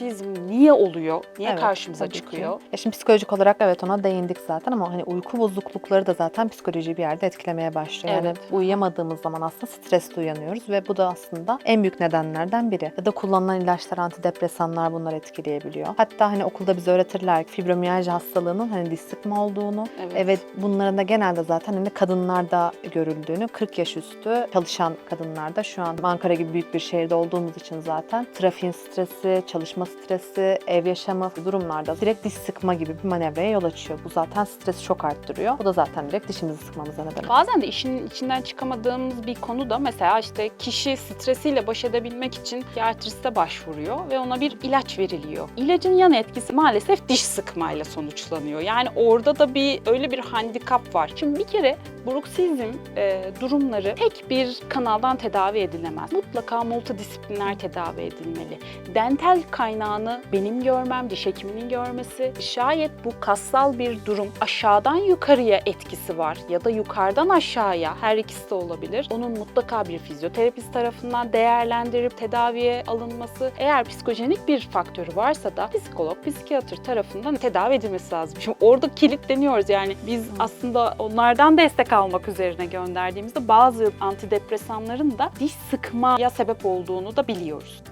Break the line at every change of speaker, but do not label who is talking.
bruksizm niye oluyor? Niye
Evet,
karşımıza
tabii ki.
çıkıyor?
Ya şimdi psikolojik olarak evet ona değindik zaten ama hani uyku bozuklukları da zaten psikolojiyi bir yerde etkilemeye başlıyor. Yani
Evet.
uyuyamadığımız zaman aslında stresle uyanıyoruz ve bu da aslında en büyük nedenlerden biri. Ya da kullanılan ilaçlar, antidepresanlar bunlar etkileyebiliyor. Hatta hani okulda bize öğretirler fibromiyalji hastalığının hani diş sıkma olduğunu
Evet.
Evet bunların da genelde zaten hani kadınlarda görüldüğünü 40 yaş üstü çalışan kadınlarda şu an Ankara gibi büyük bir şehirde olduğumuz için zaten trafiğin stresi, çalışma stresi, ev yaşamı durumlarda direkt diş sıkma gibi bir manevraya yol açıyor. Bu zaten stresi çok arttırıyor. Bu da zaten direkt dişimizi sıkmamıza neden oluyor.
Bazen de işin içinden çıkamadığımız bir konu da mesela işte kişi stresiyle baş edebilmek için psikiyatriste başvuruyor ve ona bir ilaç veriliyor. İlacın yan etkisi maalesef diş sıkmayla sonuçlanıyor. Yani orada da bir öyle bir handikap var. Şimdi bir kere bruksizm e, durumları tek bir kanaldan tedavi edilemez. Mutlaka multidisipliner tedavi edilmeli. Dental kaynağını benim görmem, diş hekiminin görmesi, şayet bu kassal bir durum aşağıdan yukarıya etkisi var ya da yukarıdan aşağıya her ikisi de olabilir. Onun mutlaka bir fizyoterapist tarafından değerlendirip tedaviye alınması, eğer psikojenik bir faktörü varsa da psikolog, psikiyatr tarafından tedavi edilmesi lazım. Şimdi orada kilitleniyoruz yani biz aslında onlardan destek almak üzerine gönderdiğimizde bazı antidepresanların da diş sıkmaya sebep olduğunu da biliyoruz.